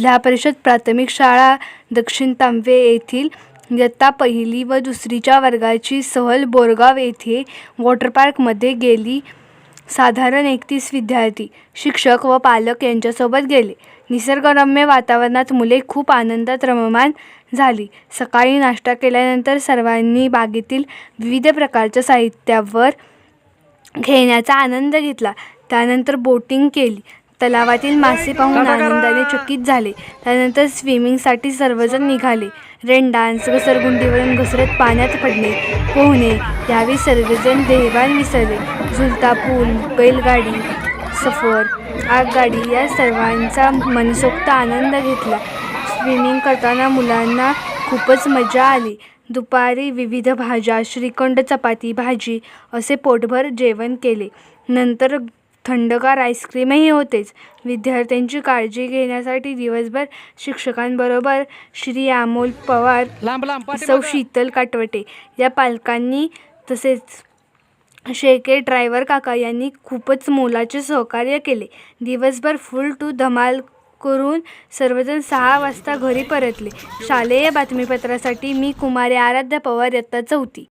जिल्हा परिषद प्राथमिक शाळा दक्षिण तांबे येथील इयत्ता पहिली व दुसरीच्या वर्गाची सहल बोरगाव येथे वॉटर पार्कमध्ये गेली. साधारण एकतीस विद्यार्थी शिक्षक व पालक यांच्यासोबत गेले. निसर्गरम्य वातावरणात मुले खूप आनंदात रममाण झाली. सकाळी नाश्ता केल्यानंतर सर्वांनी बागेतील विविध प्रकारच्या साहित्यावर खेळण्याचा आनंद घेतला. त्यानंतर बोटिंग केली. तलावातील मासे पाहून आनंदाने चकित झाले. त्यानंतर स्विमिंगसाठी सर्वजण निघाले. रेन डान्स घसरगुंडीवरून घसरत पाण्यात पडणे पोहणे यावेळी सर्वजण देहभान विसरले. झुलता पूल बैलगाडी सफर आगगाडी या सर्वांचा मनसोक्त आनंद घेतला. स्विमिंग करताना मुलांना खूपच मजा आली. दुपारी विविध भाज्या श्रीखंड चपाती भाजी असे पोटभर जेवण केले. नंतर थंडगार आईस्क्रीमही होतेच. विद्यार्थ्यांची काळजी घेण्यासाठी दिवसभर शिक्षकांबरोबर श्री अमोल पवार लांब लांब सौ शीतल काटवटे या पालकांनी तसेच शेके ड्रायव्हर काका यांनी खूपच मोलाचे सहकार्य केले. दिवसभर फुल टू धमाल करून सर्वजण सहा वाजता घरी परतले. शालेय बातमीपत्रासाठी मी कुमारी आराध्या पवार इयत्ता चौथी.